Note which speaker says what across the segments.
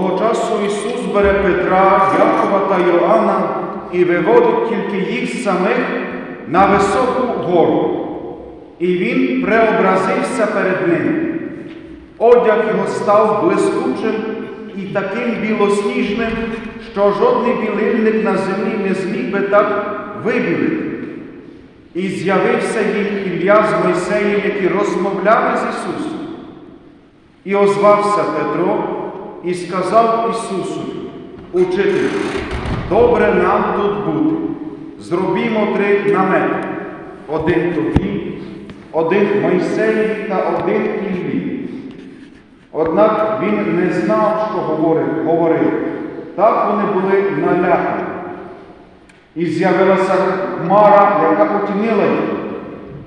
Speaker 1: Того часу Ісус бере Петра, Якова та Йоанна і виводить тільки їх самих на високу гору. І він преобразився перед ними. Одяг його став блискучим і таким білосніжним, що жодний білильник на землі не зміг би так вибілити. І з'явився їм Ілля з Мойсеєм, які розмовляли з Ісусом. І озвався Петро і сказав Ісусу, Учителю, добре нам тут бути. Зробімо три намети. Один тобі, один Мойсеєві та один Іллі. Однак він не знав, що говорив. говорив. Так вони були налякані. І з'явилася хмара, яка отінила їх,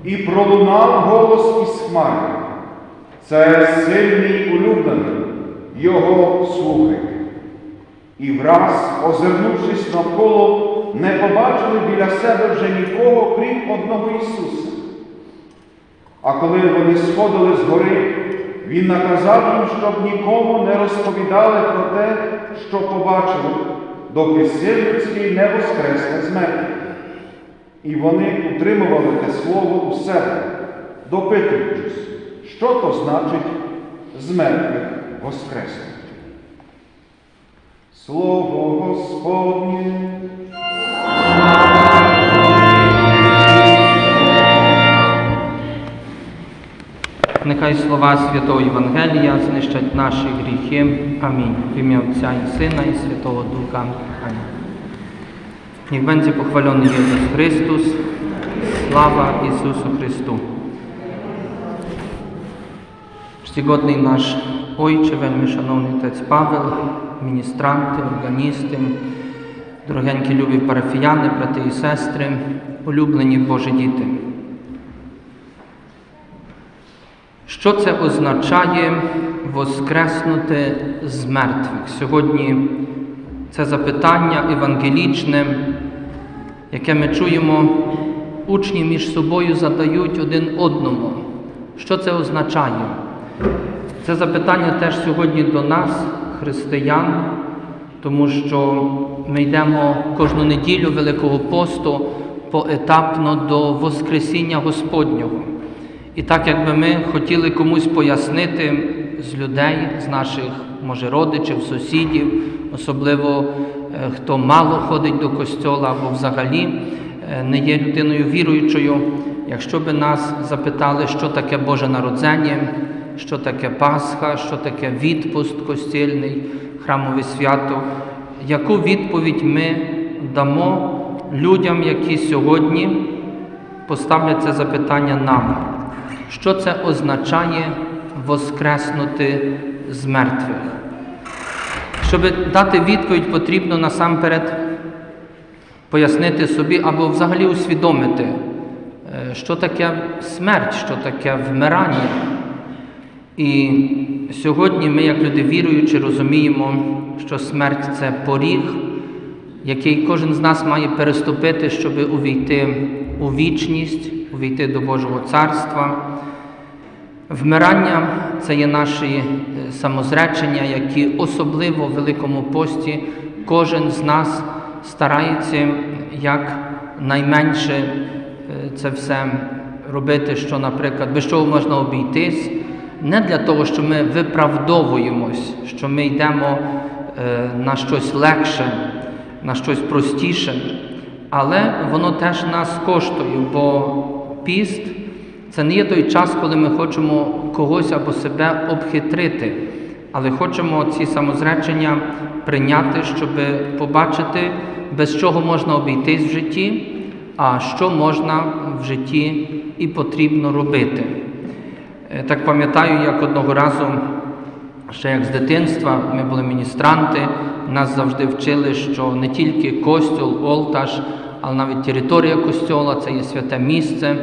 Speaker 1: і пролунав голос із хмари. Це сильний улюблений, його слухайте. І враз, озирнувшись навколо, не побачили біля себе вже нікого, крім одного Ісуса. А коли вони сходили з гори, Він наказав їм, щоб нікому не розповідали про те, що побачили, доки син не воскресне з мертвих. І вони утримували те слово у себе, допитуючись, що то значить з мертвих воскреснути. Слово Господнє.
Speaker 2: Нехай слова Святого Євангелія знищать наші гріхи. Амінь. В ім'я Отця і Сина і Святого Духа. Амінь. Niech będzie pochwalony Jezus Chrystus. Sława Jezusu Chrystu. Czcigodny nasz Ojcze, wельми шановний отець Павел, міністранти, органісти, дорогенькі любі парафіяни, брати і сестри, улюблені Божі діти. Що це означає воскреснути з мертвих? Сьогодні це запитання евангелічне, яке ми чуємо, учні між собою задають один одному. Що це означає? Це запитання теж сьогодні до нас, християн, тому що ми йдемо кожну неділю Великого посту поетапно до Воскресіння Господнього. І так, якби ми хотіли комусь пояснити з людей, з наших, може, родичів, сусідів, особливо е, хто мало ходить до костьола або взагалі е, не є людиною віруючою, якщо би нас запитали, що таке Боже народзення, що таке Пасха, що таке відпуст костільний, храмове свято, яку відповідь ми дамо людям, які сьогодні поставлять це запитання нам? Що це означає воскреснути з мертвих? Щоб дати відповідь, потрібно насамперед пояснити собі або взагалі усвідомити, е, що таке смерть, що таке вмирання. І сьогодні ми, як люди віруючі, розуміємо, що смерть це поріг, який кожен з нас має переступити, щоб увійти у вічність, увійти до Божого Царства. Вмирання це є наші е, самозречення, які особливо в Великому пості кожен з нас старається як найменше е, це все робити, що, наприклад, без чого можна обійтись, не для того, що ми виправдовуємось, що ми йдемо е, на щось легше, на щось простіше, але воно теж нас коштує, бо піст Це не є той час, коли ми хочемо когось або себе обхитрити, але хочемо ці самозречення прийняти, щоб побачити, без чого можна обійтись в житті, а що можна в житті і потрібно робити. Е, Так пам'ятаю, як одного разу, ще як з дитинства, ми були міністранти, нас завжди вчили, що не тільки костюл, олтаж, але навіть територія костьола це є святе місце.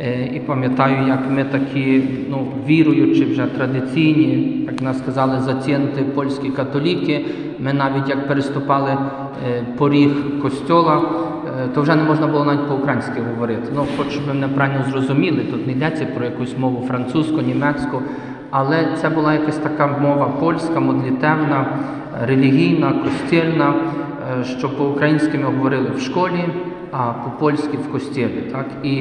Speaker 2: Е, І пам'ятаю, як ми такі ну, віруючі, вже традиційні, як нас сказали, заціянти польські католіки. Ми навіть як переступали е, поріг костьола, то вже не можна було навіть по-українськи говорити. Ну, хоч щоб ви мене правильно зрозуміли, тут не йдеться про якусь мову французьку, німецьку, але це була якась така мова польська, модлітевна, релігійна, костільна, е, що по-українськи ми говорили в школі, а по-польськи в костілі. Так? І,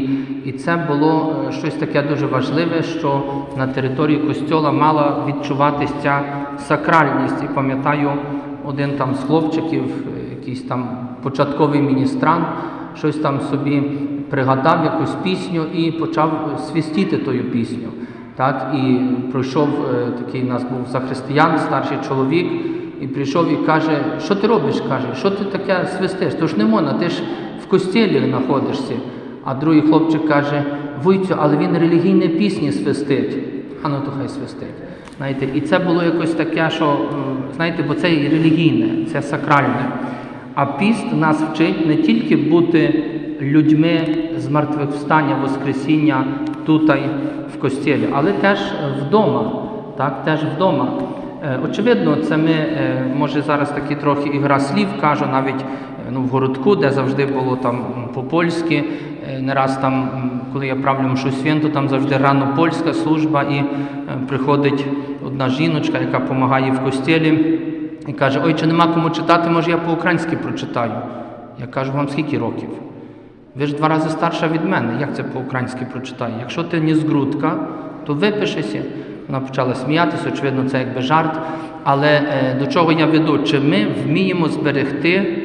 Speaker 2: і це було е, щось таке дуже важливе, що на території костьола мала відчуватися ця сакральність. І пам'ятаю, один там з хлопчиків, якийсь там початковий міністрант, щось там собі пригадав якусь пісню і почав свістіти тою пісню. Так, і пройшов е, такий у нас був захристиян, старший чоловік, і прийшов і каже, що ти робиш? каже, що ти таке свистиш? То ж не можна, ти ж в костілі знаходишся. А другий хлопчик каже, Вуйцю, але він релігійні пісні свистить. А ну то хай свистить. Знаєте, і це було якось таке, що, знаєте, бо це і релігійне, це сакральне. А піст нас вчить не тільки бути людьми з мертвих встання, Воскресіння тут в костілі, але теж вдома. Так, теж вдома. Е, Очевидно, це ми, е, може зараз такі трохи ігра слів кажу, навіть е, ну, в городку, де завжди було там по-польськи. Не раз там, коли я правлю мшу святу, там завжди рано польська служба, і приходить одна жіночка, яка допомагає в костілі, і каже: Ой, чи нема кому читати, може я по-українськи прочитаю. Я кажу, вам скільки років? Ви ж два рази старша від мене. Як це по-українськи прочитаю? Якщо ти не згрудка, то випишешся. Вона почала сміятися, очевидно, це якби жарт. Але е, до чого я веду? Чи ми вміємо зберегти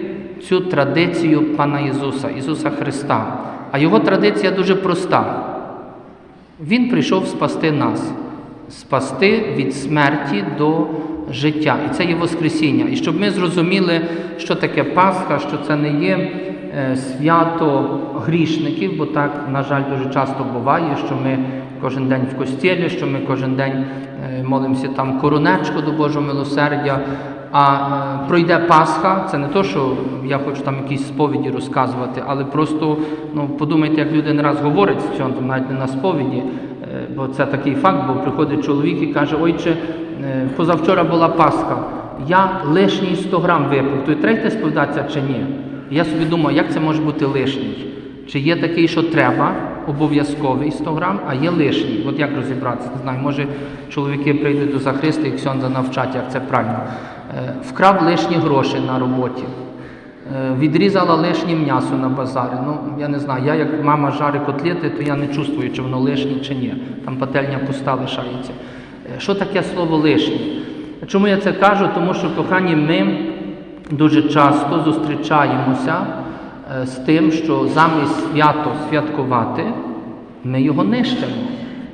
Speaker 2: цю традицію Пана Ісуса, Ісуса Христа? А його традиція дуже проста. Він прийшов спасти нас, спасти від смерті до життя. І це є Воскресіння. І щоб ми зрозуміли, що таке Пасха, що це не є е, свято грішників, бо так, на жаль, дуже часто буває, що ми кожен день в костілі, що ми кожен день е, молимося там коронечко до Божого милосердя. А е, пройде Пасха, це не то, що я хочу там якісь сповіді розказувати, але просто ну, подумайте, як люди не раз говорять з цього, навіть не на сповіді, бо це такий факт, бо приходить чоловік і каже, ойче, е, позавчора була Пасха, я лишній 100 грам випив, то треба сповідатися чи ні? Я собі думаю, як це може бути лишній? Чи є такий, що треба, обов'язковий 100 грам, а є лишній. От як розібратися? Не знаю, може чоловіки прийдуть до захристи і Ксьонза навчать, як це правильно. Е, Вкрав лишні гроші на роботі, Е, відрізала лишнє м'ясо на базарі. Ну, я не знаю, я як мама жарить котлети, то я не чувствую, чи воно лишнє, чи ні. Там пательня пуста лишається. Що таке слово лишнє? Чому я це кажу? Тому що, кохані, ми дуже часто зустрічаємося е, з тим, що замість свято святкувати, ми його нищимо.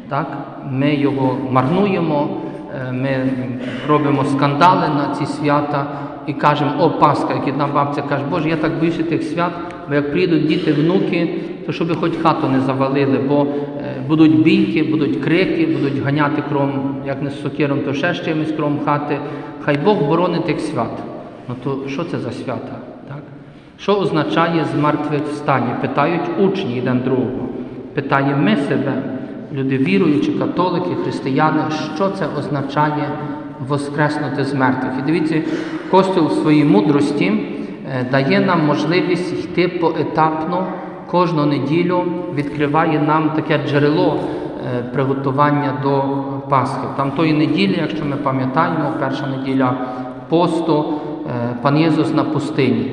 Speaker 2: Так? Ми його марнуємо, е, ми робимо скандали на ці свята і кажемо, о, Пасха, як одна бабця каже, Боже, я так боюся тих свят, бо як приїдуть діти, внуки, то щоб хоч хату не завалили, бо е, будуть бійки, будуть крики, будуть ганяти кром, як не з сокиром, то ще з чимось кром хати. Хай Бог боронить тих свят. Ну то що це за свята? Так? Що означає з мертвих встання? Питають учні один другого. Питаємо ми себе, люди віруючі, католики, християни, що це означає воскреснути з мертвих. І дивіться, Костюл в своїй мудрості дає нам можливість йти поетапно кожну неділю, відкриває нам таке джерело е, приготування до Пасхи. Там тої неділі, якщо ми пам'ятаємо, перша неділя посту, е, пан Єсус на пустині.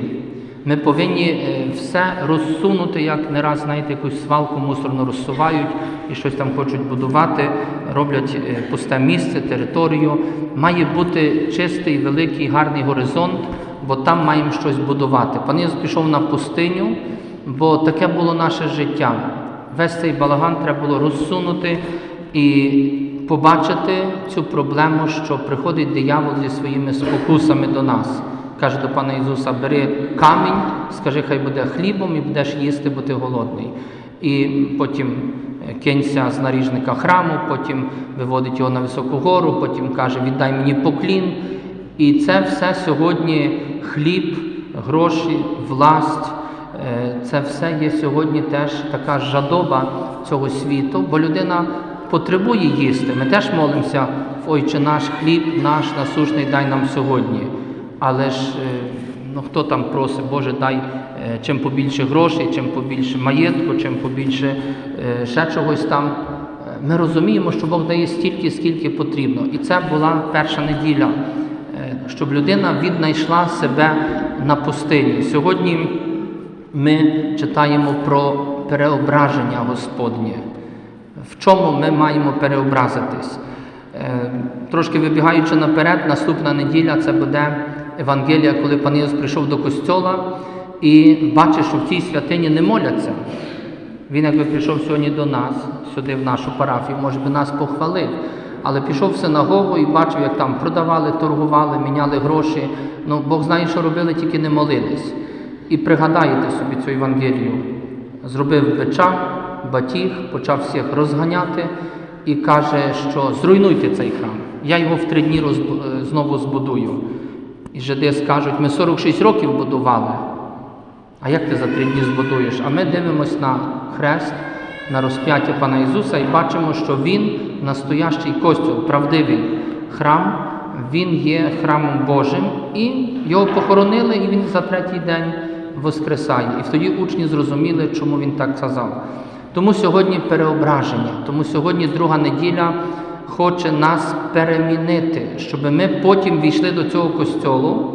Speaker 2: Ми повинні е, все розсунути, як не раз, знаєте, якусь свалку мусорно розсувають і щось там хочуть будувати, роблять е, пусте місце, територію. Має бути чистий, великий, гарний горизонт, бо там маємо щось будувати. Пан Єсус пішов на пустиню, бо таке було наше життя. Весь цей балаган треба було розсунути і побачити цю проблему, що приходить диявол зі своїми спокусами до нас. Каже до пана Ісуса: бери камінь, скажи, хай буде хлібом і будеш їсти, бо ти голодний. І потім кинься з наріжника храму, потім виводить його на високу гору, потім каже, віддай мені поклін. І це все сьогодні хліб, гроші, власть. Е, Це все є сьогодні теж така жадоба цього світу, бо людина потребує їсти. Ми теж молимося, Ойче наш хліб, наш насушний дай нам сьогодні. Але ж е, ну, хто там просить, Боже, дай е, чим побільше грошей, чим побільше маєтку, чим побільше ще чогось там. Ми розуміємо, що Бог дає стільки, скільки потрібно. І це була перша неділя, щоб людина віднайшла себе на пустині. Сьогодні ми читаємо про переображення Господнє. В чому ми маємо переобразитись? Е, Трошки вибігаючи наперед, наступна неділя це буде Евангелія, коли пан Ісус прийшов до костьола і бачить, що в цій святині не моляться. Він, якби прийшов сьогодні до нас, сюди, в нашу парафію, може би нас похвалив. Але пішов в синагогу і бачив, як там продавали, торгували, міняли гроші. Ну, Бог знає, що робили, тільки не молились. І пригадаєте собі цю Євангелію. Зробив бича, батіг, почав всіх розганяти і каже, що зруйнуйте цей храм. Я його в три дні розбу- е, знову збудую. І жиди скажуть, ми 46 років будували. А як ти за три дні збудуєш? А ми дивимося на хрест, на розп'яття Пана Ісуса і бачимо, що Він настоящий костюм, правдивий храм, Він є храмом Божим, і його похоронили, і він за третій день воскресає. І тоді учні зрозуміли, чому він так казав. Тому сьогодні переображення, тому сьогодні друга неділя хоче нас перемінити, щоб ми потім війшли до цього костьолу.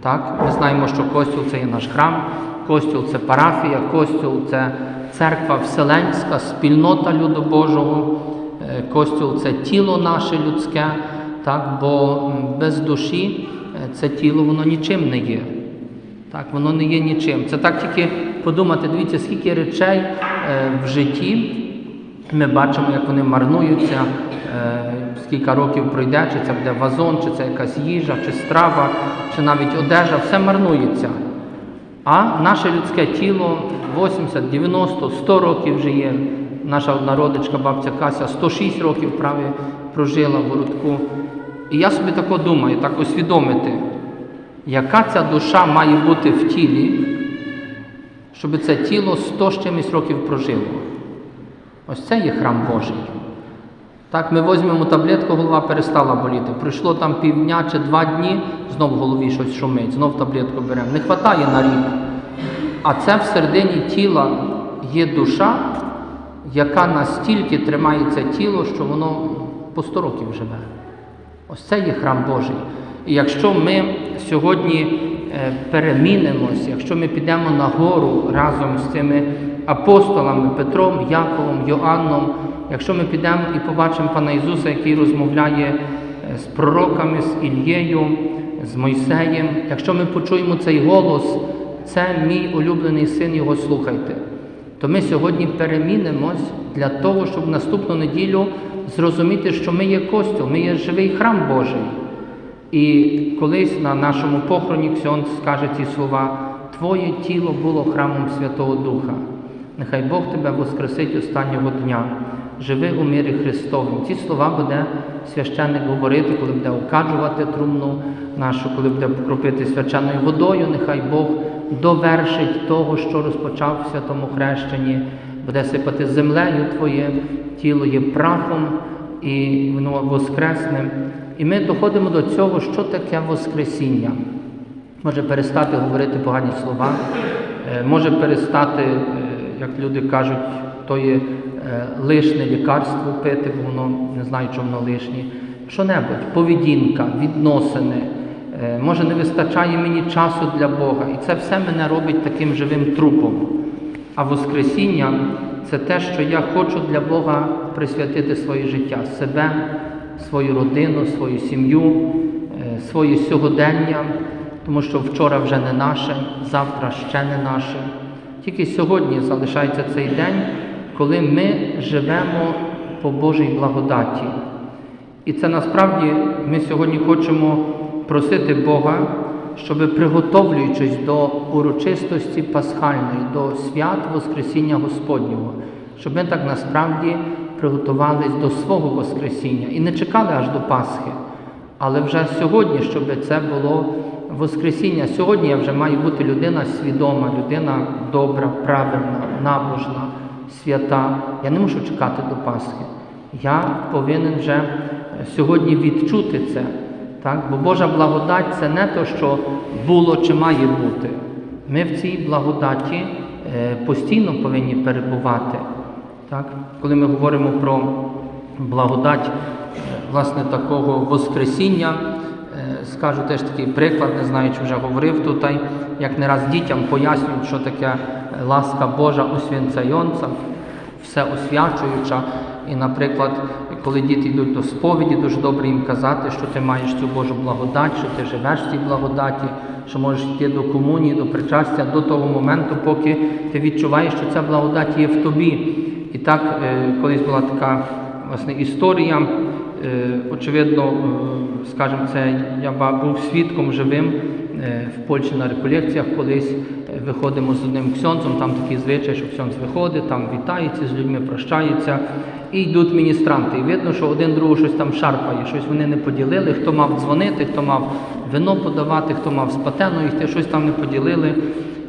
Speaker 2: Так, ми знаємо, що костюл це є наш храм, костюл це парафія, костюл це церква вселенська, спільнота люду Божого, е, костюл це тіло наше людське, так, бо без душі е, це тіло воно нічим не є. Так, воно не є нічим. Це так тільки подумати, дивіться, скільки речей е, в житті ми бачимо, як вони марнуються, скільки років пройде, чи це буде вазон, чи це якась їжа, чи страва, чи навіть одежа, все марнується. А наше людське тіло 80, 90, 100 років вже є. Наша одна родичка, бабця Кася, 106 років праві прожила в городку. І я собі тако думаю, так усвідомити, яка ця душа має бути в тілі, щоб це тіло 100 з чимось років прожило. Ось це є храм Божий. Так, ми візьмемо таблетку, голова перестала боліти. Пройшло там півдня чи два дні, знов в голові щось шумить, знов таблетку беремо. Не вистачає на рік. А це всередині тіла є душа, яка настільки тримає це тіло, що воно по 100 років живе. Ось це є храм Божий. І якщо ми сьогодні е, перемінимось, якщо ми підемо на гору разом з цими апостолами Петром, Яковом, Йоанном, якщо ми підемо і побачимо Пана Ісуса, який розмовляє е, з пророками, з Ільєю, з Мойсеєм, якщо ми почуємо цей голос, це мій улюблений син, його слухайте то ми сьогодні перемінимось для того, щоб наступну неділю зрозуміти, що ми є костюл, ми є живий храм Божий. І колись на нашому похороні Ксьон скаже ці слова: Твоє тіло було храмом Святого Духа. Нехай Бог тебе воскресить останнього дня. Живи у мирі Христовим. Ці слова буде священник говорити, коли буде окаджувати трумну нашу, коли буде покропити свяченою водою. Нехай Бог довершить того, що розпочав в святому хрещенні, буде сипати землею Твоє, тіло є прахом і воно воскресне. І ми доходимо до цього, що таке Воскресіння. Може перестати говорити погані слова, е, може перестати, е, як люди кажуть, то є е, лишне лікарство пити, бо воно не знаю, чому воно лишнє. Що-небудь, поведінка, відносини. Е, Може, не вистачає мені часу для Бога. І це все мене робить таким живим трупом. А Воскресіння це те, що я хочу для Бога присвятити своє життя, себе, свою родину, свою сім'ю, е, своє сьогодення, тому що вчора вже не наше, завтра ще не наше. Тільки сьогодні залишається цей день, коли ми живемо по Божій благодаті. І це насправді ми сьогодні хочемо просити Бога, щоб приготовлюючись до урочистості Пасхальної, до свят Воскресіння Господнього, щоб ми так насправді приготувались до свого Воскресіння і не чекали аж до Пасхи, але вже сьогодні, щоб це було Воскресіння. Сьогодні я вже маю бути людина свідома, людина добра, правильна, набожна, свята. Я не мушу чекати до Пасхи. Я повинен вже е, сьогодні відчути це. Так? Бо Божа благодать це не те, що було чи має бути. Ми в цій благодаті е, постійно повинні перебувати. Так? Коли ми говоримо про благодать е, власне такого Воскресіння, скажу теж такий приклад, не знаю, чи вже говорив тут, як не раз дітям пояснюють, що таке е, ласка Божа освінцайонця, все освячуюча. І, наприклад, коли діти йдуть до сповіді, дуже добре їм казати, що ти маєш цю Божу благодать, що ти живеш в цій благодаті, що можеш йти до комунії, до причастя до того моменту, поки ти відчуваєш, що ця благодать є в тобі. І так, е, колись була така власне історія. Е, Очевидно, е, скажімо, це я був свідком живим е, в Польщі на реколекціях колись. Виходимо з одним ксьонцем, там такий звичай, що ксьонц виходить, там вітається з людьми, прощається, і йдуть міністранти. І видно, що один другого щось там шарпає, щось вони не поділили, хто мав дзвонити, хто мав вино подавати, хто мав з патеною йти, щось там не поділили.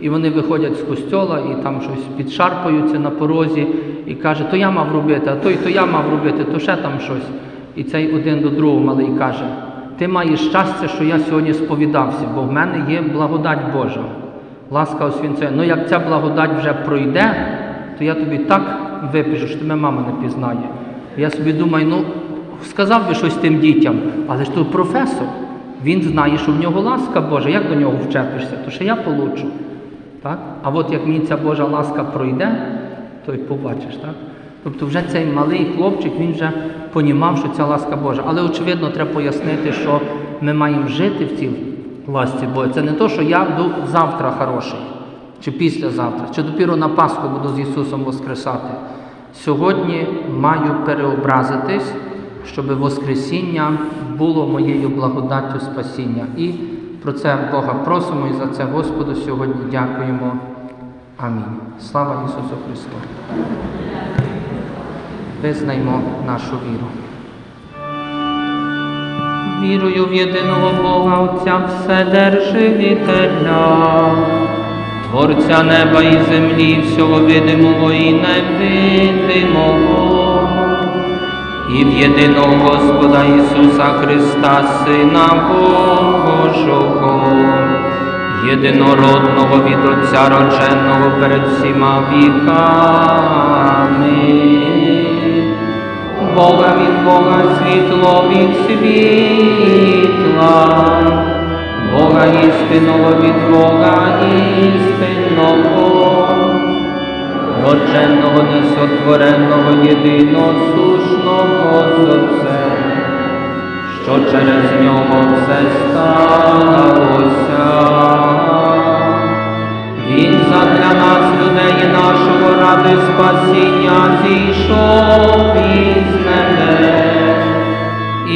Speaker 2: І вони виходять з костьола і там щось підшарпаються на порозі і каже, то я мав робити, а той, то я мав робити, то ще там щось. І цей один до другого малий каже: Ти маєш щастя, що я сьогодні сповідався, бо в мене є благодать Божа. Ласка освінцює. Ну як ця благодать вже пройде, то я тобі так випишу, що тебе мама не пізнає. Я собі думаю, ну сказав би щось тим дітям, але ж тут професор. Він знає, що в нього ласка Божа, як до нього вчепишся, то ще я получу. Так? А от як мені ця Божа ласка пройде, то й побачиш. Так? Тобто вже цей малий хлопчик, він вже понімав, що ця ласка Божа. Але очевидно, треба пояснити, що ми маємо жити в цій ласці Божій. Це не то, що я буду завтра хороший, чи післязавтра, чи допіру на Пасху буду з Ісусом воскресати. Сьогодні маю переобразитись, щоб Воскресіння було моєю благодаттю спасіння. І про це Бога просимо і за це Господу сьогодні дякуємо. Амінь. Слава Ісусу Христу. Визнаймо нашу віру. Вірую в єдиного Бога Отця Вседержителя, Творця неба і землі, всього видимого і невидимого, і в єдиного Господа Ісуса Христа, Сина Божого, єдинородного від Отця родженого перед всіма віками. Бога від Бога світло від світла, Бога істинного від Бога істинного, родженого несотвореного єдиносушного з Отцем, що через нього все сталося. Він задля нас, людей нашого, ради спасіння зійшов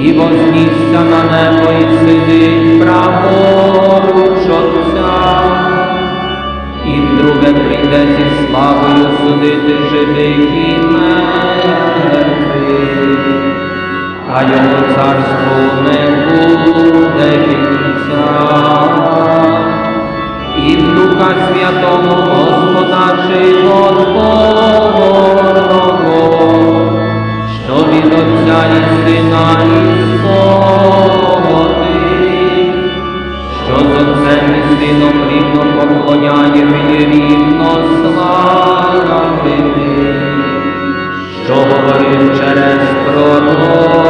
Speaker 2: і вознісся на небо і сидить праворуч Отця, і вдруге прийде зі славою судити живих і мертвих. А його царству не буде кінця. І в Духа Святого Господа Животворного, що від Отця і Сина, і що з Отцем і сином рівно поклоняє і рівно славити, що говорив через пророк.